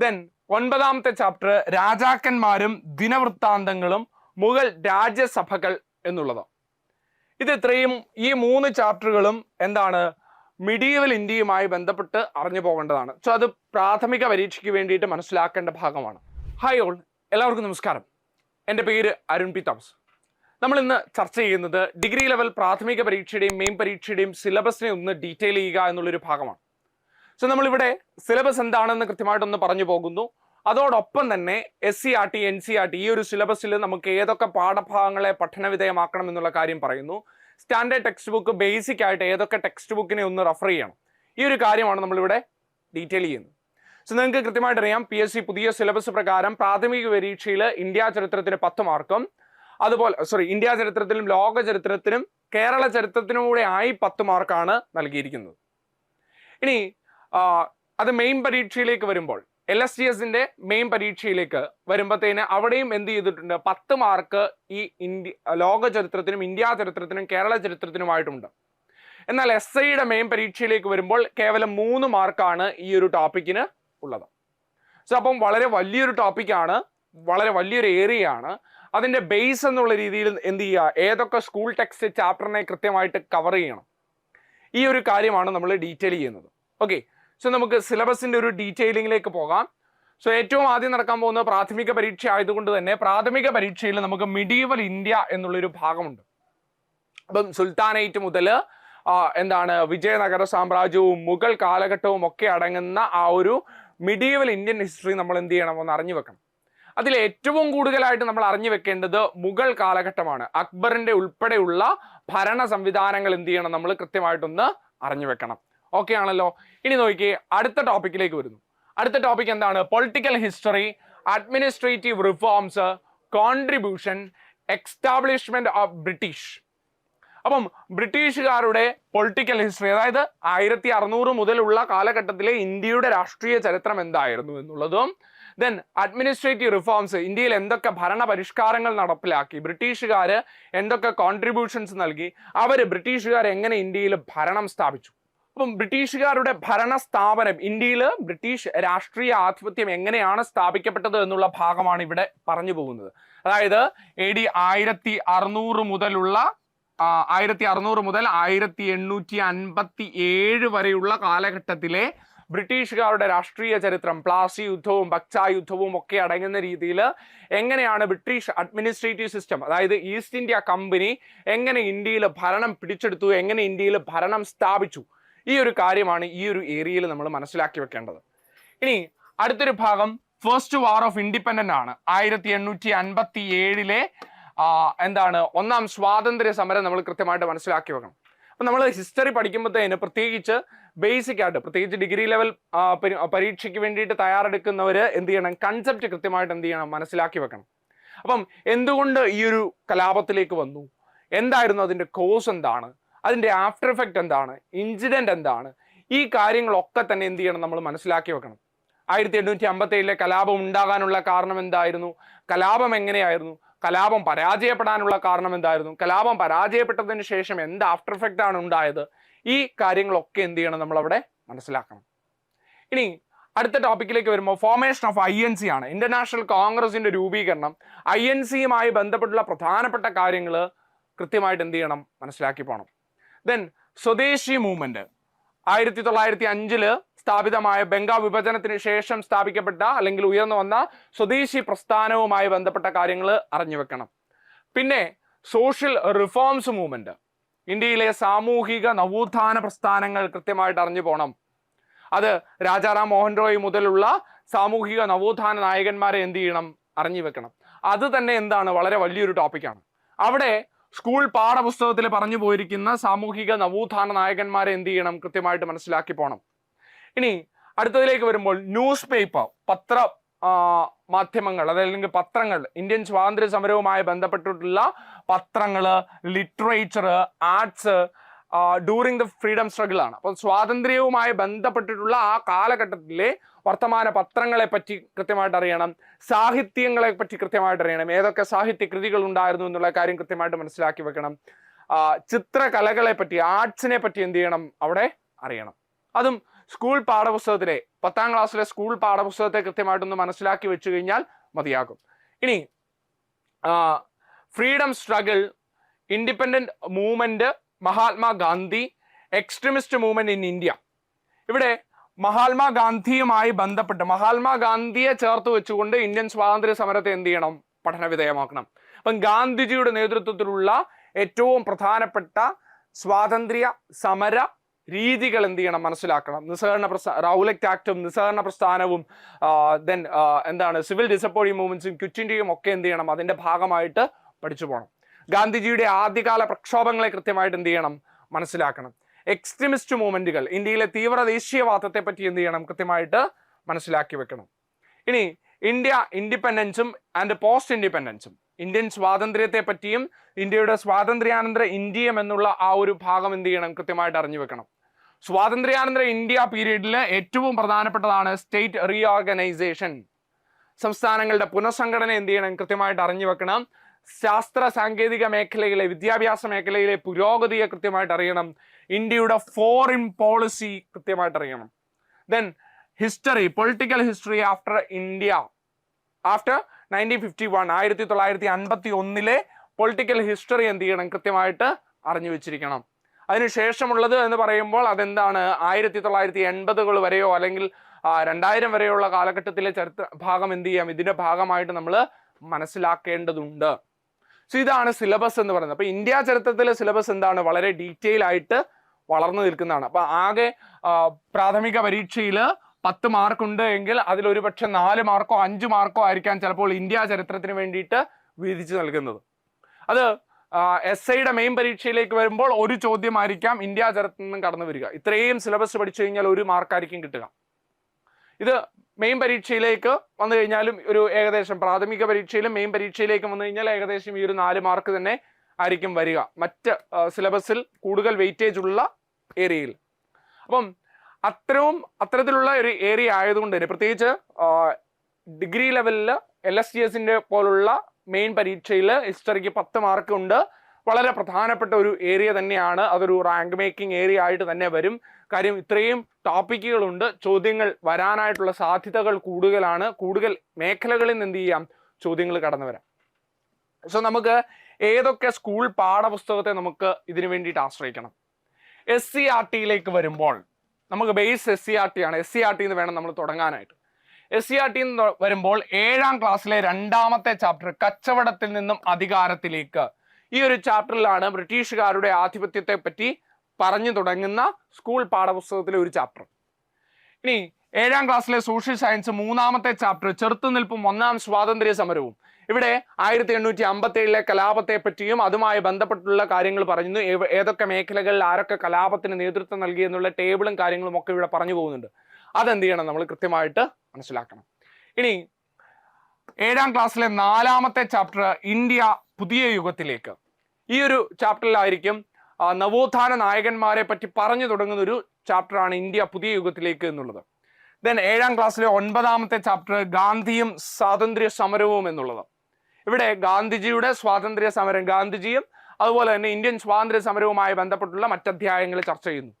Then ഒൻപതാമത്തെ chapter രാജാക്കന്മാരും ദിനവൃത്താന്തങ്ങളും മുഗൾ രാജ്യസഭകൾ എന്നുള്ളത്. ഇത് ഇത്രയും ഈ മൂന്ന് ചാപ്റ്ററുകളും എന്താണ്? മിഡീവൽ ഇന്ത്യയുമായി ബന്ധപ്പെട്ട് അറിഞ്ഞു പോകേണ്ടതാണ്. സോ അത് പ്രാഥമിക പരീക്ഷയ്ക്ക് വേണ്ടിയിട്ട് മനസ്സിലാക്കേണ്ട ഭാഗമാണ്. ഹായ് ഓൾ എല്ലാവർക്കും നമസ്കാരം. എന്റെ പേര് അരുൺ പി തോമസ്. നമ്മൾ ഇന്ന് ചർച്ച ചെയ്യുന്നത് ഡിഗ്രി ലെവൽ പ്രാഥമിക പരീക്ഷയുടെയും മെയിൻ പരീക്ഷയുടെയും സിലബസിനെ ഒന്ന് ഡീറ്റെയിൽ ചെയ്യുക എന്നുള്ളൊരു ഭാഗമാണ്. സോ നമ്മളിവിടെ സിലബസ് എന്താണെന്ന് കൃത്യമായിട്ടൊന്ന് പറഞ്ഞു പോകുന്നു. അതോടൊപ്പം തന്നെ S C R T N C R T ഈ ഒരു സിലബസിൽ നമുക്ക് ഏതൊക്കെ പാഠഭാഗങ്ങളെ പഠനവിധേയമാക്കണം എന്നുള്ള കാര്യം പറയുന്നു. സ്റ്റാൻഡേർഡ് ടെക്സ്റ്റ് ബുക്ക് ബേസിക് ആയിട്ട് ഏതൊക്കെ ടെക്സ്റ്റ് ബുക്കിനെ ഒന്ന് റെഫർ ചെയ്യണം. ഈ ഒരു കാര്യമാണ് നമ്മളിവിടെ ഡീറ്റെയിൽ ചെയ്യുന്നത്. സോ നിങ്ങൾക്ക് കൃത്യമായിട്ട് അറിയാം പി എസ് സി പുതിയ സിലബസ് പ്രകാരം പ്രാഥമിക പരീക്ഷയിൽ ഇന്ത്യ ചരിത്രത്തിന് പത്ത് മാർക്കും അതുപോലെ സോറി ഇന്ത്യ ചരിത്രത്തിലും ലോക ചരിത്രത്തിനും കേരള ചരിത്രത്തിനും കൂടെ ആയി പത്ത് മാർക്കാണ് നൽകിയിരിക്കുന്നത്. ഇനി അത് മെയിൻ പരീക്ഷയിലേക്ക് വരുമ്പോൾ എൽ എസ് ജി എസിന്റെ മെയിൻ പരീക്ഷയിലേക്ക് വരുമ്പോഴത്തേന് അവിടെയും എന്ത് ചെയ്തിട്ടുണ്ട്? പത്ത് മാർക്ക് ഈ ഇന്ത്യ ലോക ചരിത്രത്തിനും ഇന്ത്യ ചരിത്രത്തിനും കേരള ചരിത്രത്തിനുമായിട്ടുണ്ട്. എന്നാൽ എസ് ഐയുടെ മെയിൻ പരീക്ഷയിലേക്ക് വരുമ്പോൾ കേവലം മൂന്ന് മാർക്കാണ് ഈ ഒരു ടോപ്പിക്കിന് ഉള്ളത്. സോ അപ്പം വളരെ വലിയൊരു ടോപ്പിക്കാണ് വളരെ വലിയൊരു ഏരിയയാണ് ആണ്. അതിന്റെ ബേസ് എന്നുള്ള രീതിയിൽ എന്ത് ചെയ്യുക? ഏതൊക്കെ സ്കൂൾ ടെക്സ്റ്റ് ചാപ്റ്ററിനെ കൃത്യമായിട്ട് കവർ ചെയ്യണം? ഈ ഒരു കാര്യമാണ് നമ്മൾ ഡീറ്റെയിൽ ചെയ്യുന്നത്. ഓക്കെ സോ നമുക്ക് സിലബസിന്റെ ഒരു ഡീറ്റെയിലിംഗിലേക്ക് പോകാം. സോ ഏറ്റവും ആദ്യം നടക്കാൻ പോകുന്ന പ്രാഥമിക പരീക്ഷ ആയതുകൊണ്ട് തന്നെ പ്രാഥമിക പരീക്ഷയിൽ നമുക്ക് മിഡീവൽ ഇന്ത്യ എന്നുള്ളൊരു ഭാഗമുണ്ട്. അപ്പം സുൽത്താനേറ്റ് മുതൽ എന്താണ് വിജയനഗര സാമ്രാജ്യവും മുഗൾ കാലഘട്ടവും ഒക്കെ അടങ്ങുന്ന ആ ഒരു മിഡീവൽ ഇന്ത്യൻ ഹിസ്റ്ററി നമ്മൾ എന്ത് ചെയ്യണം ഒന്ന് അറിഞ്ഞു വെക്കണം. അതിൽ ഏറ്റവും കൂടുതലായിട്ട് നമ്മൾ അറിഞ്ഞു വെക്കേണ്ടത് മുഗൾ കാലഘട്ടമാണ്. അക്ബറിന്റെ ഉൾപ്പെടെയുള്ള ഭരണ സംവിധാനങ്ങൾ എന്ത് ചെയ്യണം നമ്മൾ കൃത്യമായിട്ടൊന്ന് അറിഞ്ഞു വെക്കണം. ഓക്കെ ആണല്ലോ. ഇനി നോക്കി അടുത്ത ടോപ്പിക്കിലേക്ക് വരുന്നു. അടുത്ത ടോപ്പിക് എന്താണ്? Political history administrative reforms contribution establishment of British അപ്പം ബ്രിട്ടീഷുകാരുടെ പൊളിറ്റിക്കൽ ഹിസ്റ്ററി അതായത് ആയിരത്തി അറുന്നൂറ് മുതലുള്ള കാലഘട്ടത്തിലെ ഇന്ത്യയുടെ രാഷ്ട്രീയ ചരിത്രം എന്തായിരുന്നു എന്നുള്ളതും ദെൻ അഡ്മിനിസ്ട്രേറ്റീവ് റിഫോംസ് ഇന്ത്യയിൽ എന്തൊക്കെ ഭരണ പരിഷ്കാരങ്ങൾ നടപ്പിലാക്കി ബ്രിട്ടീഷുകാർ എന്തൊക്കെ കോൺട്രിബ്യൂഷൻസ് നൽകി അവർ ബ്രിട്ടീഷുകാർ എങ്ങനെ ഇന്ത്യയിൽ ഭരണം സ്ഥാപിച്ചു? അപ്പം ബ്രിട്ടീഷുകാരുടെ ഭരണ സ്ഥാപനം ഇന്ത്യയിൽ ബ്രിട്ടീഷ് രാഷ്ട്രീയ ആധിപത്യം എങ്ങനെയാണ് സ്ഥാപിക്കപ്പെട്ടത് എന്നുള്ള ഭാഗമാണ് ഇവിടെ പറഞ്ഞു പോകുന്നത്. അതായത് എ ഡി ആയിരത്തി അറുന്നൂറ് മുതലുള്ള ആയിരത്തി അറുന്നൂറ് മുതൽ ആയിരത്തി എണ്ണൂറ്റി അൻപത്തി ഏഴ് വരെയുള്ള കാലഘട്ടത്തിലെ ബ്രിട്ടീഷുകാരുടെ രാഷ്ട്രീയ ചരിത്രം പ്ലാസി യുദ്ധവും ബക്ച യുദ്ധവും ഒക്കെ അടങ്ങുന്ന രീതിയിൽ എങ്ങനെയാണ് ബ്രിട്ടീഷ് അഡ്മിനിസ്ട്രേറ്റീവ് സിസ്റ്റം അതായത് ഈസ്റ്റ് ഇന്ത്യ കമ്പനി എങ്ങനെ ഇന്ത്യയിൽ ഭരണം പിടിച്ചെടുത്തു എങ്ങനെ ഇന്ത്യയിൽ ഭരണം സ്ഥാപിച്ചു ഈ ഒരു കാര്യമാണ് ഈ ഒരു ഏരിയയിൽ നമ്മൾ മനസ്സിലാക്കി വെക്കേണ്ടത്. ഇനി അടുത്തൊരു ഭാഗം ഫസ്റ്റ് വാർ ഓഫ് ഇൻഡിപെൻഡന്റ് ആണ്. ആയിരത്തി എണ്ണൂറ്റി അൻപത്തി ഏഴിലെ എന്താണ് ഒന്നാം സ്വാതന്ത്ര്യ സമരം നമ്മൾ കൃത്യമായിട്ട് മനസ്സിലാക്കി വെക്കണം. അപ്പൊ നമ്മൾ ഹിസ്റ്ററി പഠിക്കുമ്പോഴത്തേന് പ്രത്യേകിച്ച് ബേസിക് ആയിട്ട് പ്രത്യേകിച്ച് ഡിഗ്രി ലെവൽ പരീക്ഷയ്ക്ക് വേണ്ടിയിട്ട് തയ്യാറെടുക്കുന്നവർ എന്ത് ചെയ്യണം? കൺസെപ്റ്റ് കൃത്യമായിട്ട് എന്ത് ചെയ്യണം? മനസ്സിലാക്കി വെക്കണം. അപ്പം എന്തുകൊണ്ട് ഈ ഒരു കലാപത്തിലേക്ക് വന്നു? എന്തായിരുന്നു അതിന്റെ കോസ് എന്താണ്? അതിന്റെ ആഫ്റ്റർ എഫക്റ്റ് എന്താണ്? ഇൻസിഡന്റ് എന്താണ്? ഈ കാര്യങ്ങളൊക്കെ തന്നെ എന്ത് ചെയ്യണം നമ്മൾ മനസ്സിലാക്കി വെക്കണം. ആയിരത്തി എണ്ണൂറ്റി അമ്പത്തി ഏഴിലെ കലാപം ഉണ്ടാകാനുള്ള കാരണം എന്തായിരുന്നു? കലാപം എങ്ങനെയായിരുന്നു? കലാപം പരാജയപ്പെടാനുള്ള കാരണം എന്തായിരുന്നു? കലാപം പരാജയപ്പെട്ടതിന് ശേഷം എന്ത് ആഫ്റ്റർ എഫക്റ്റ് ആണ് ഉണ്ടായത്? ഈ കാര്യങ്ങളൊക്കെ എന്ത് ചെയ്യണം നമ്മൾ അവിടെ മനസ്സിലാക്കണം. ഇനി അടുത്ത ടോപ്പിക്കിലേക്ക് വരുമ്പോൾ formation of I N C ആണ്. ഇന്റർനാഷണൽ കോൺഗ്രസിന്റെ രൂപീകരണം. ഐ എൻ സിയുമായി ബന്ധപ്പെട്ടുള്ള പ്രധാനപ്പെട്ട കാര്യങ്ങൾ കൃത്യമായിട്ട് എന്ത് ചെയ്യണം? മനസ്സിലാക്കി പോകണം ദെൻ സ്വദേശി മൂവ്മെന്റ് ആയിരത്തി തൊള്ളായിരത്തി അഞ്ചിൽ സ്ഥാപിതമായ ബംഗാൾ വിഭജനത്തിന് ശേഷം സ്ഥാപിക്കപ്പെട്ട അല്ലെങ്കിൽ ഉയർന്നു വന്ന സ്വദേശി പ്രസ്ഥാനവുമായി ബന്ധപ്പെട്ട കാര്യങ്ങൾ അറിഞ്ഞു വെക്കണം. പിന്നെ സോഷ്യൽ റിഫോംസ് മൂവ്മെന്റ് ഇന്ത്യയിലെ സാമൂഹിക നവോത്ഥാന പ്രസ്ഥാനങ്ങൾ കൃത്യമായിട്ട് അറിഞ്ഞു പോകണം അത് രാജാറാം മോഹൻ റോയ് മുതലുള്ള സാമൂഹിക നവോത്ഥാന നായകന്മാരെ എന്ത് ചെയ്യണം? അറിഞ്ഞു വെക്കണം. അത് തന്നെ എന്താണ്? വളരെ വലിയൊരു ടോപ്പിക്കാണ് അവിടെ സ്കൂൾ പാഠപുസ്തകത്തിൽ പറഞ്ഞു പോയിരിക്കുന്ന സാമൂഹിക നവോത്ഥാന നായകന്മാരെ എന്ത് ചെയ്യണം? കൃത്യമായിട്ട് മനസ്സിലാക്കി പോകണം ഇനി അടുത്തതിലേക്ക് വരുമ്പോൾ ന്യൂസ് പേപ്പർ പത്ര മാധ്യമങ്ങൾ അതല്ലെങ്കിൽ പത്രങ്ങൾ ഇന്ത്യൻ സ്വാതന്ത്ര്യ സമരവുമായി ബന്ധപ്പെട്ടിട്ടുള്ള പത്രങ്ങൾ literature arts during the freedom struggle ആണ്. അപ്പോൾ സ്വാതന്ത്ര്യവുമായി ബന്ധപ്പെട്ടിട്ടുള്ള ആ കാലഘട്ടത്തിലെ വർത്തമാന പത്രങ്ങളെ പറ്റി കൃത്യമായിട്ട് അറിയണം സാഹിത്യങ്ങളെ പറ്റി കൃത്യമായിട്ട് അറിയണം ഏതൊക്കെ സാഹിത്യ കൃതികൾ ഉണ്ടായിരുന്നു എന്നുള്ള കാര്യം കൃത്യമായിട്ട് മനസ്സിലാക്കി വെക്കണം. ചിത്രകലകളെ പറ്റി ആർട്സിനെ പറ്റി എന്ത് ചെയ്യണം അവിടെ അറിയണം. അതും സ്കൂൾ പാഠപുസ്തകത്തിലെ പത്താം ക്ലാസ്സിലെ സ്കൂൾ പാഠപുസ്തകത്തെ കൃത്യമായിട്ടൊന്ന് മനസ്സിലാക്കി വെച്ചു കഴിഞ്ഞാൽ മതിയാകും. ഇനി freedom struggle independent movement Mahatma Gandhi extremist movement in India. ഇവിടെ മഹാത്മാഗാന്ധിയുമായി ബന്ധപ്പെട്ട് മഹാത്മാഗാന്ധിയെ ചേർത്ത് വെച്ചുകൊണ്ട് ഇന്ത്യൻ സ്വാതന്ത്ര്യ സമരത്തെ എന്ത് ചെയ്യണം? പഠന വിധേയമാക്കണം അപ്പം ഗാന്ധിജിയുടെ നേതൃത്വത്തിലുള്ള ഏറ്റവും പ്രധാനപ്പെട്ട സ്വാതന്ത്ര്യ സമര രീതികൾ എന്ത് ചെയ്യണം? മനസ്സിലാക്കണം. നിസ്സഹകരണ പ്രസ്ഥാന റൗലക്ട് ആക്ടും നിസ്സഹകരണ പ്രസ്ഥാനവും ദെൻ എന്താണ് സിവിൽ ഡിസപ്പോർട്ടിംഗ് മൂവ്മെന്റ്സും ക്വിറ്റ് ഇന്ത്യയും ഒക്കെ എന്ത് ചെയ്യണം? അതിന്റെ ഭാഗമായിട്ട് പഠിച്ചു പോകണം. ഗാന്ധിജിയുടെ ആദ്യകാല പ്രക്ഷോഭങ്ങളെ കൃത്യമായിട്ട് എന്ത് ചെയ്യണം? മനസ്സിലാക്കണം. എക്സ്ട്രീമിസ്റ്റ് മൂവ്മെന്റുകൾ ഇന്ത്യയിലെ തീവ്ര ദേശീയവാദത്തെ പറ്റി എന്ത് ചെയ്യണം? കൃത്യമായിട്ട് മനസ്സിലാക്കി വെക്കണം. ഇനി ഇന്ത്യ ഇൻഡിപെൻഡൻസും ആൻഡ് പോസ്റ്റ് ഇൻഡിപെൻഡൻസും ഇന്ത്യൻ സ്വാതന്ത്ര്യത്തെ പറ്റിയും ഇന്ത്യയുടെ സ്വാതന്ത്ര്യാനന്തര ഇന്ത്യയും എന്നുള്ള ആ ഒരു ഭാഗം എന്ത് ചെയ്യണം? കൃത്യമായിട്ട് അറിഞ്ഞു വെക്കണം. സ്വാതന്ത്ര്യാനന്തര ഇന്ത്യ പീരീഡിൽ ഏറ്റവും പ്രധാനപ്പെട്ടതാണ് സ്റ്റേറ്റ് റീഓർഗനൈസേഷൻ. സംസ്ഥാനങ്ങളുടെ പുനഃസംഘടന എന്ത് ചെയ്യണം? കൃത്യമായിട്ട് അറിഞ്ഞു വെക്കണം. ശാസ്ത്ര സാങ്കേതിക മേഖലയിലെ വിദ്യാഭ്യാസ മേഖലയിലെ പുരോഗതിയെ കൃത്യമായിട്ട് അറിയണം. ഇന്ത്യയുടെ ഫോറിൻ പോളിസി കൃത്യമായിട്ട് അറിയണം then history political history after India after nineteen fifty one ആയിരത്തി തൊള്ളായിരത്തി അൻപത്തി ഒന്നിലെ പൊളിറ്റിക്കൽ ഹിസ്റ്ററി എന്ത് ചെയ്യണം? കൃത്യമായിട്ട് അറിഞ്ഞു വെച്ചിരിക്കണം. അതിനുശേഷമുള്ളത് എന്ന് പറയുമ്പോൾ അതെന്താണ്? ആയിരത്തി തൊള്ളായിരത്തി എൺപതുകൾ വരെയോ അല്ലെങ്കിൽ രണ്ടായിരം വരെയുള്ള കാലഘട്ടത്തിലെ ചരിത്ര ഭാഗം എന്ത് ചെയ്യാം? ഇതിന്റെ ഭാഗമായിട്ട് നമ്മൾ മനസ്സിലാക്കേണ്ടതുണ്ട്. സോ ഇതാണ് സിലബസ് എന്ന് പറയുന്നത്. അപ്പോൾ ഇന്ത്യ ചരിത്രത്തിലെ സിലബസ് എന്താണ്? വളരെ ഡീറ്റെയിൽ ആയിട്ട് വളർന്നു നിൽക്കുന്നതാണ്. അപ്പൊ ആകെ പ്രാഥമിക പരീക്ഷയിൽ പത്ത് മാർക്ക് ഉണ്ട് എങ്കിൽ അതിൽ ഒരുപക്ഷെ നാല് മാർക്കോ അഞ്ച് മാർക്കോ ആയിരിക്കാം ചിലപ്പോൾ ഇന്ത്യ ചരിത്രത്തിന് വേണ്ടിയിട്ട് വീതിച്ചു നൽകുന്നത്. അത് എസ് ഐയുടെ മെയിൻ പരീക്ഷയിലേക്ക് വരുമ്പോൾ ഒരു ചോദ്യമായിരിക്കാം ഇന്ത്യ ചരിത്രത്തിൽ നിന്നും കടന്നു വരിക. ഇത്രയും സിലബസ് പഠിച്ചു കഴിഞ്ഞാൽ ഒരു മാർക്കായിരിക്കും കിട്ടുക. ഇത് മെയിൻ പരീക്ഷയിലേക്ക് വന്നു കഴിഞ്ഞാലും ഒരു ഏകദേശം പ്രാഥമിക പരീക്ഷയിലും മെയിൻ പരീക്ഷയിലേക്കും വന്നു കഴിഞ്ഞാൽ ഏകദേശം ഈ ഒരു നാല് മാർക്ക് തന്നെ ആയിരിക്കും വരിക. മറ്റ് സിലബസിൽ കൂടുതൽ വെയിറ്റേജ് ഉള്ള ഏരിയയിൽ. അപ്പം അത്രയും അത്തരത്തിലുള്ള ഒരു ഏരിയ ആയതുകൊണ്ട് തന്നെ പ്രത്യേകിച്ച് ഡിഗ്രി ലെവലിൽ എൽ എസ് ടി എസിന്റെ പോലുള്ള മെയിൻ പരീക്ഷയിൽ ഹിസ്റ്ററിക്ക് പത്ത് മാർക്ക് ഉണ്ട്. വളരെ പ്രധാനപ്പെട്ട ഒരു ഏരിയ തന്നെയാണ്. അതൊരു റാങ്ക് മേക്കിംഗ് ഏരിയ ആയിട്ട് തന്നെ വരും. കാര്യം ഇത്രയും ടോപ്പിക്കുകളുണ്ട്. ചോദ്യങ്ങൾ വരാനായിട്ടുള്ള സാധ്യതകൾ കൂടുതലാണ്. കൂടുതൽ മേഖലകളിൽ നിന്ന് എന്ത് ചെയ്യാം? ചോദ്യങ്ങൾ കടന്നു വരാം. സോ നമുക്ക് ഏതൊക്കെ സ്കൂൾ പാഠപുസ്തകത്തെ നമുക്ക് ഇതിനു വേണ്ടിയിട്ട് ആശ്രയിക്കണം? എസ് സി ആർ ടിയിലേക്ക് വരുമ്പോൾ നമുക്ക് base S C R T ആണ്. എസ് സി ആർ ടി എന്ന് വേണം നമ്മൾ തുടങ്ങാനായിട്ട്. എസ് സി ആർ ടി എന്ന് വരുമ്പോൾ ഏഴാം ക്ലാസ്സിലെ രണ്ടാമത്തെ ചാപ്റ്റർ കച്ചവടത്തിൽ നിന്നും അധികാരത്തിലേക്ക്. ഈ ഒരു ചാപ്റ്ററിലാണ് ബ്രിട്ടീഷുകാരുടെ ആധിപത്യത്തെ പറ്റി പറഞ്ഞു തുടങ്ങുന്ന സ്കൂൾ പാഠപുസ്തകത്തിലെ ഒരു ചാപ്റ്റർ ഇനി ഏഴാം ക്ലാസ്സിലെ സോഷ്യൽ സയൻസ് മൂന്നാമത്തെ ചാപ്റ്റർ ചെറുത്തുനിൽപ്പും ഒന്നാം സ്വാതന്ത്ര്യ സമരവും ഇവിടെ ആയിരത്തി എണ്ണൂറ്റി അമ്പത്തി ഏഴിലെ കലാപത്തെ പറ്റിയും അതുമായി ബന്ധപ്പെട്ടുള്ള കാര്യങ്ങൾ പറഞ്ഞു ഏതൊക്കെ മേഖലകളിൽ ആരൊക്കെ കലാപത്തിന് നേതൃത്വം നൽകി എന്നുള്ള ടേബിളും കാര്യങ്ങളും ഒക്കെ ഇവിടെ പറഞ്ഞു പോകുന്നുണ്ട്. അതെന്ത് ചെയ്യണം നമ്മൾ കൃത്യമായിട്ട് മനസ്സിലാക്കണം. ഇനി ഏഴാം ക്ലാസ്സിലെ നാലാമത്തെ ചാപ്റ്റർ ഇന്ത്യ പുതിയ യുഗത്തിലേക്ക്. ഈ ഒരു ചാപ്റ്ററിലായിരിക്കും നവോത്ഥാന നായകന്മാരെ പറ്റി പറഞ്ഞു തുടങ്ങുന്ന ഒരു ചാപ്റ്ററാണ് ഇന്ത്യ പുതിയ യുഗത്തിലേക്ക് എന്നുള്ളത്. ദെൻ ഏഴാം ക്ലാസ്സിലെ ഒൻപതാമത്തെ ചാപ്റ്റർ ഗാന്ധിയും സ്വാതന്ത്ര്യ സമരവും എന്നുള്ളത്. ഇവിടെ ഗാന്ധിജിയുടെ സ്വാതന്ത്ര്യ സമരം ഗാന്ധിജിയും അതുപോലെ തന്നെ ഇന്ത്യൻ സ്വാതന്ത്ര്യ സമരവുമായി ബന്ധപ്പെട്ടുള്ള മറ്റധ്യായങ്ങൾ ചർച്ച ചെയ്യുന്നു.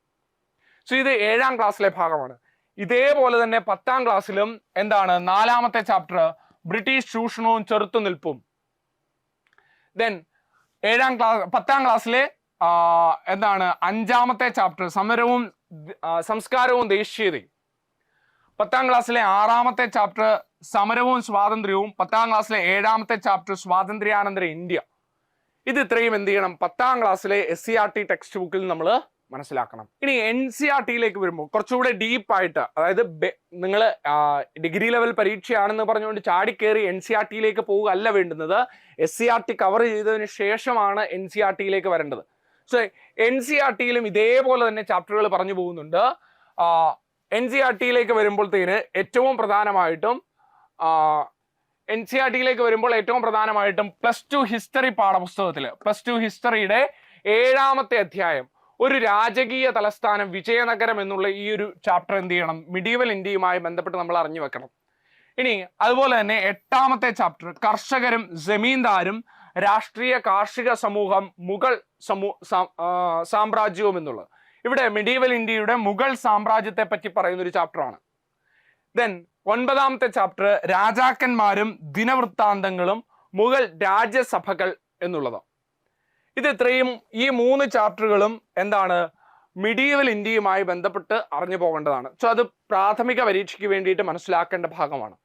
സോ ഇത് ഏഴാം ക്ലാസ്സിലെ ഭാഗമാണ്. ഇതേപോലെ തന്നെ പത്താം ക്ലാസ്സിലും എന്താണ്? നാലാമത്തെ ചാപ്റ്റർ ബ്രിട്ടീഷ് ചൂഷണവും ചെറുത്തുനിൽപ്പും ദെൻ ഏഴാം ക്ലാസ് പത്താം ക്ലാസ്സിലെ എന്താണ്? അഞ്ചാമത്തെ ചാപ്റ്റർ സമരവും സംസ്കാരവും ദേശീയതയും. പത്താം ക്ലാസ്സിലെ ആറാമത്തെ ചാപ്റ്റർ സമരവും സ്വാതന്ത്ര്യവും പത്താം ക്ലാസ്സിലെ ഏഴാമത്തെ ചാപ്റ്റർ സ്വാതന്ത്ര്യാനന്തര ഇന്ത്യ. ഇത് ഇത്രയും എന്ത് ചെയ്യണം? പത്താം ക്ലാസ്സിലെ S C R T text ബുക്കിൽ നമ്മൾ മനസ്സിലാക്കണം. ഇനി എൻ സി ആർ ടിയിലേക്ക് വരുമ്പോൾ കുറച്ചുകൂടെ ഡീപ്പായിട്ട് അതായത് നിങ്ങൾ ഡിഗ്രി ലെവൽ പരീക്ഷയാണെന്ന് പറഞ്ഞുകൊണ്ട് ചാടിക്കേറി എൻ സി ആർ ടിയിലേക്ക് പോവുക അല്ല വേണ്ടുന്നത്. S C R T cover ചെയ്തതിന് ശേഷമാണ് എൻ സി ആർ ടിയിലേക്ക് വരേണ്ടത്. സോ എൻ സി ആർ ടിയിലും ഇതേപോലെ തന്നെ ചാപ്റ്ററുകൾ പറഞ്ഞു പോകുന്നുണ്ട്. എൻ സി ആർ ടിയിലേക്ക് വരുമ്പോഴത്തേന് ഏറ്റവും പ്രധാനമായിട്ടും എൻ സി ആർ ടിയിലേക്ക് വരുമ്പോൾ ഏറ്റവും പ്രധാനമായിട്ടും പ്ലസ് ടു ഹിസ്റ്ററി പാഠപുസ്തകത്തിൽ പ്ലസ് ടു ഹിസ്റ്ററിയുടെ ഏഴാമത്തെ അധ്യായം ഒരു രാജകീയ തലസ്ഥാനം വിജയനഗരം എന്നുള്ള ഈ ഒരു ചാപ്റ്റർ എന്ത് ചെയ്യണം? മിഡീവൽ ഇന്ത്യയുമായി ബന്ധപ്പെട്ട് നമ്മൾ അറിഞ്ഞു വെക്കണം. ഇനി അതുപോലെ തന്നെ എട്ടാമത്തെ ചാപ്റ്റർ കർഷകരും ജമീന്ദാരും രാഷ്ട്രീയ കാർഷിക സമൂഹം മുഗൾ സമൂ സാമ്രാജ്യവും എന്നുള്ളത്. ഇവിടെ മെഡീവൽ ഇന്ത്യയുടെ മുഗൾ സാമ്രാജ്യത്തെ പറ്റി പറയുന്ന ഒരു ചാപ്റ്ററാണ് ദെൻ ഒൻപതാമത്തെ ചാപ്റ്റർ രാജാക്കന്മാരും ദിനവൃത്താന്തങ്ങളും മുഗൾ രാജ്യസഭകൾ എന്നുള്ളത്. ഇത് ഇത്രയും ഈ മൂന്ന് ചാപ്റ്ററുകളും എന്താണ് മിഡീവൽ ഇന്ത്യയുമായി ബന്ധപ്പെട്ട് അറിഞ്ഞു പോകേണ്ടതാണ്. സോ അത് പ്രാഥമിക പരീക്ഷയ്ക്ക് വേണ്ടിയിട്ട് മനസ്സിലാക്കേണ്ട ഭാഗമാണ്.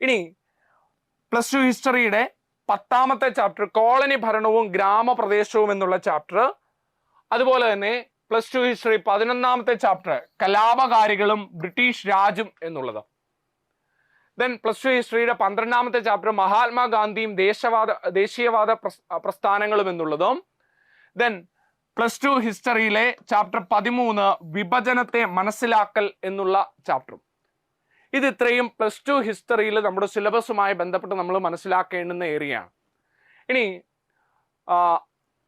ഇനി പ്ലസ് ടു ഹിസ്റ്ററിയുടെ പത്താമത്തെ ചാപ്റ്റർ കോളനി ഭരണവും ഗ്രാമപ്രദേശവും എന്നുള്ള ചാപ്റ്റർ അതുപോലെ തന്നെ പ്ലസ് ടു ഹിസ്റ്ററി പതിനൊന്നാമത്തെ ചാപ്റ്റർ കലാപകാരികളും ബ്രിട്ടീഷ് രാജും എന്നുള്ളത്. ദെൻ പ്ലസ് ടു ഹിസ്റ്ററിയുടെ പന്ത്രണ്ടാമത്തെ ചാപ്റ്റർ മഹാത്മാഗാന്ധിയും ദേശവാദ ദേശീയവാദ പ്രസ്ഥാനങ്ങളും എന്നുള്ളതും. ദെൻ പ്ലസ് ടു ഹിസ്റ്ററിയിലെ ചാപ്റ്റർ പതിമൂന്ന് വിഭജനത്തെ മനസ്സിലാക്കൽ എന്നുള്ള ചാപ്റ്ററും. ഇത് ഇത്രയും പ്ലസ് ടു ഹിസ്റ്ററിയിൽ നമ്മുടെ സിലബസുമായി ബന്ധപ്പെട്ട് നമ്മൾ മനസ്സിലാക്കേണ്ടുന്ന ഏരിയയാണ് ഇനി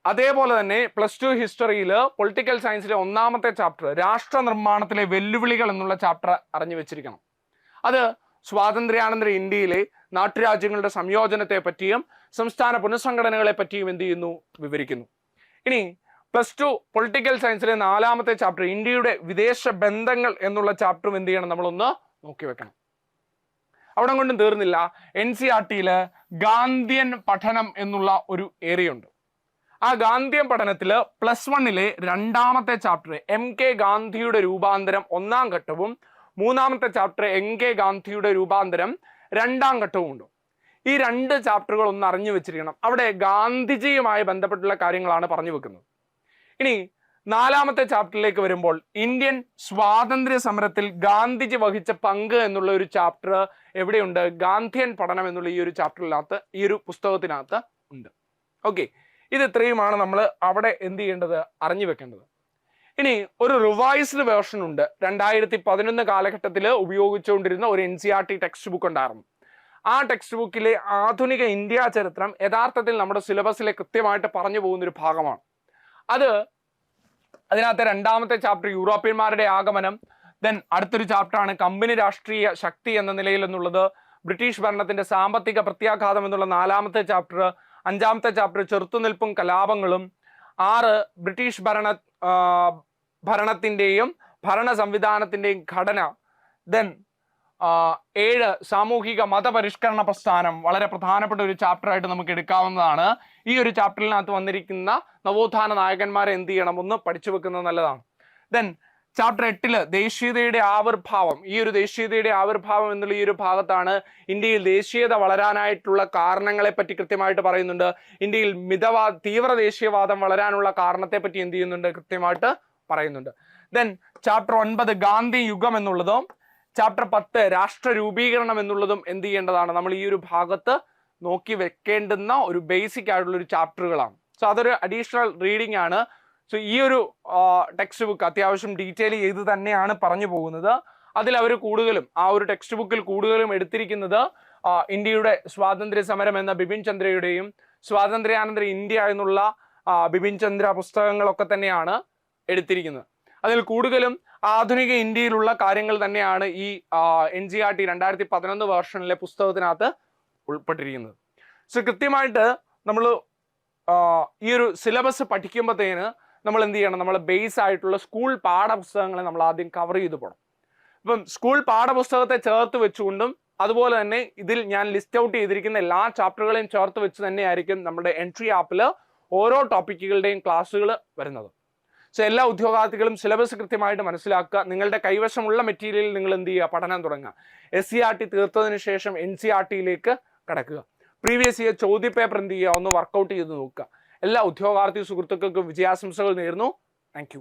അതേപോലെ തന്നെ പ്ലസ് ടു ഹിസ്റ്ററിയിൽ പൊളിറ്റിക്കൽ സയൻസിലെ ഒന്നാമത്തെ ചാപ്റ്റർ രാഷ്ട്ര നിർമ്മാണത്തിലെ വെല്ലുവിളികൾ എന്നുള്ള ചാപ്റ്റർ അറിഞ്ഞു വെച്ചിരിക്കണം. അത് സ്വാതന്ത്ര്യാനന്തര ഇന്ത്യയിലെ നാട്ടുരാജ്യങ്ങളുടെ സംയോജനത്തെ പറ്റിയും സംസ്ഥാന പുനഃസംഘടനകളെ പറ്റിയും എന്ത് ചെയ്യുന്നു? വിവരിക്കുന്നു. ഇനി പ്ലസ് ടു പൊളിറ്റിക്കൽ സയൻസിലെ നാലാമത്തെ ചാപ്റ്റർ ഇന്ത്യയുടെ വിദേശ ബന്ധങ്ങൾ എന്നുള്ള ചാപ്റ്ററും എന്ത് ചെയ്യണം? നമ്മളൊന്ന് നോക്കി വെക്കണം. അവിടെ കൊണ്ടും തീർന്നില്ല. എൻ സി ആർ ടിയിൽ ഗാന്ധിയൻ പഠനം എന്നുള്ള ഒരു ഏരിയ ഉണ്ട് ആ ഗാന്ധിയൻ പഠനത്തിൽ പ്ലസ് വണ്ണിലെ രണ്ടാമത്തെ ചാപ്റ്റർ എം കെ ഗാന്ധിയുടെ രൂപാന്തരം ഒന്നാം ഘട്ടവും മൂന്നാമത്തെ ചാപ്റ്റർ എം കെ ഗാന്ധിയുടെ രൂപാന്തരം രണ്ടാം ഘട്ടവും ഉണ്ട്. ഈ രണ്ട് ചാപ്റ്ററുകൾ ഒന്ന് അറിഞ്ഞു വെച്ചിരിക്കണം. അവിടെ ഗാന്ധിജിയുമായി ബന്ധപ്പെട്ടുള്ള കാര്യങ്ങളാണ് പറഞ്ഞു വെക്കുന്നത്. ഇനി നാലാമത്തെ ചാപ്റ്ററിലേക്ക് വരുമ്പോൾ ഇന്ത്യൻ സ്വാതന്ത്ര്യ സമരത്തിൽ ഗാന്ധിജി വഹിച്ച പങ്ക് എന്നുള്ള ഒരു ചാപ്റ്റർ എവിടെയുണ്ട്? ഗാന്ധിയൻ പഠനം എന്നുള്ള ഈ ഒരു ചാപ്റ്ററിനകത്ത് ഈ ഒരു പുസ്തകത്തിനകത്ത് ഉണ്ട്. ഓക്കെ ഇത് ഇത്രയുമാണ് നമ്മൾ അവിടെ എന്ത് ചെയ്യേണ്ടത് അറിഞ്ഞു വെക്കേണ്ടത്. ഇനി ഒരു റിവൈസ്ഡ് വേർഷൻ ഉണ്ട്. രണ്ടായിരത്തി പതിനൊന്ന് കാലഘട്ടത്തിൽ ഉപയോഗിച്ചുകൊണ്ടിരുന്ന ഒരു N C R T text book ഉണ്ടായിരുന്നു. ആ ടെക്സ്റ്റ് ബുക്കിലെ ആധുനിക ഇന്ത്യ ചരിത്രം യഥാർത്ഥത്തിൽ നമ്മുടെ സിലബസിലെ കൃത്യമായിട്ട് പറഞ്ഞു പോകുന്ന ഒരു ഭാഗമാണ്. അത് അതിനകത്ത് രണ്ടാമത്തെ ചാപ്റ്റർ യൂറോപ്യന്മാരുടെ ആഗമനം ദെൻ അടുത്തൊരു ചാപ്റ്ററാണ് കമ്പനി രാഷ്ട്രീയ ശക്തി എന്ന നിലയിൽ എന്നുള്ളത് ബ്രിട്ടീഷ് ഭരണത്തിന്റെ സാമ്പത്തിക പ്രത്യാഘാതം എന്നുള്ള നാലാമത്തെ ചാപ്റ്റർ അഞ്ചാമത്തെ ചാപ്റ്റർ ചെറുത്തുനിൽപ്പും കലാപങ്ങളും. ആറ് ബ്രിട്ടീഷ് ഭരണ ഭരണത്തിന്റെയും ഭരണ സംവിധാനത്തിന്റെയും ഘടന. ദെൻ ഏഴ് സാമൂഹിക മതപരിഷ്കരണ പ്രസ്ഥാനം. വളരെ പ്രധാനപ്പെട്ട ഒരു ചാപ്റ്ററായിട്ട് നമുക്ക് എടുക്കാവുന്നതാണ്. ഈ ഒരു ചാപ്റ്ററിനകത്ത് വന്നിരിക്കുന്ന നവോത്ഥാന നായകന്മാരെ എന്ത് ചെയ്യണം? ഒന്ന് പഠിച്ചു വെക്കുന്നത് നല്ലതാണ്. ദെൻ ചാപ്റ്റർ എട്ടിൽ ദേശീയതയുടെ ആവിർഭാവം. ഈ ഒരു ദേശീയതയുടെ ആവിർഭാവം എന്നുള്ള ഈ ഒരു ഭാഗത്താണ് ഇന്ത്യയിൽ ദേശീയത വളരാനായിട്ടുള്ള കാരണങ്ങളെ പറ്റി കൃത്യമായിട്ട് പറയുന്നുണ്ട്. ഇന്ത്യയിൽ മിതവാ തീവ്ര ദേശീയവാദം വളരാനുള്ള കാരണത്തെ പറ്റി എന്ത് ചെയ്യുന്നുണ്ട്? കൃത്യമായിട്ട് പറയുന്നുണ്ട്. ദെൻ ചാപ്റ്റർ ഒൻപത് ഗാന്ധി യുഗം എന്നുള്ളതും ചാപ്റ്റർ പത്ത് രാഷ്ട്ര രൂപീകരണം എന്നുള്ളതും എന്ത് ചെയ്യേണ്ടതാണ്? നമ്മൾ ഈ ഒരു ഭാഗത്ത് നോക്കി വെക്കേണ്ടുന്ന ഒരു ബേസിക് ആയിട്ടുള്ള ഒരു ചാപ്റ്ററുകളാണ് സോ അതൊരു അഡീഷണൽ റീഡിംഗ് ആണ്. സോ ഈ ഒരു ടെക്സ്റ്റ് ബുക്ക് അത്യാവശ്യം ഡീറ്റെയിൽ ചെയ്ത് തന്നെയാണ് പറഞ്ഞു പോകുന്നത്. അതിൽ അവർ കൂടുതലും ആ ഒരു ടെക്സ്റ്റ് ബുക്കിൽ കൂടുതലും എടുത്തിരിക്കുന്നത് ഇന്ത്യയുടെ സ്വാതന്ത്ര്യ സമരം എന്ന ബിപിൻ ചന്ദ്രയുടെയും സ്വാതന്ത്ര്യാനന്തര ഇന്ത്യ എന്നുള്ള ബിപിൻ ചന്ദ്ര പുസ്തകങ്ങളൊക്കെ തന്നെയാണ് എടുത്തിരിക്കുന്നത്. അതിൽ കൂടുതലും ആധുനിക ഇന്ത്യയിലുള്ള കാര്യങ്ങൾ തന്നെയാണ് ഈ എൻ ജി ആർ ടി രണ്ടായിരത്തി പതിനൊന്ന് വേർഷനിലെ പുസ്തകത്തിനകത്ത് ഉൾപ്പെട്ടിരിക്കുന്നത്. സോ കൃത്യമായിട്ട് നമ്മൾ ഈ ഒരു സിലബസ് പഠിക്കുമ്പോഴത്തേന് നമ്മൾ എന്ത് ചെയ്യണം? നമ്മൾ ബേസ് ആയിട്ടുള്ള സ്കൂൾ പാഠപുസ്തകങ്ങളെ നമ്മൾ ആദ്യം കവർ ചെയ്ത് പോകണം ഇപ്പം സ്കൂൾ പാഠപുസ്തകത്തെ ചേർത്ത് വെച്ചുകൊണ്ടും അതുപോലെ തന്നെ ഇതിൽ ഞാൻ ലിസ്റ്റ് ഔട്ട് ചെയ്തിരിക്കുന്ന എല്ലാ ചാപ്റ്ററുകളെയും ചേർത്ത് വെച്ച് തന്നെയായിരിക്കും നമ്മുടെ എൻട്രി ആപ്പിൽ ഓരോ ടോപ്പിക്കുകളുടെയും ക്ലാസ്സുകൾ വരുന്നത്. സോ എല്ലാ ഉദ്യോഗാർത്ഥികളും സിലബസ് കൃത്യമായിട്ട് മനസ്സിലാക്കുക. നിങ്ങളുടെ കൈവശമുള്ള മെറ്റീരിയലിൽ നിങ്ങൾ എന്ത് ചെയ്യുക? പഠനം തുടങ്ങുക. എസ് സി ആർ ടി തീർത്തതിന് ശേഷം എൻ സി ആർ ടിയിലേക്ക് കടക്കുക. പ്രീവിയസ് ഇയർ ചോദ്യപേപ്പർ എന്ത് ചെയ്യുക? ഒന്ന് വർക്കൗട്ട് ചെയ്ത് നോക്കുക. എല്ലാ ഉദ്യോഗാർത്ഥി സുഹൃത്തുക്കൾക്കും വിജയാശംസകൾ നേരുന്നു. താങ്ക്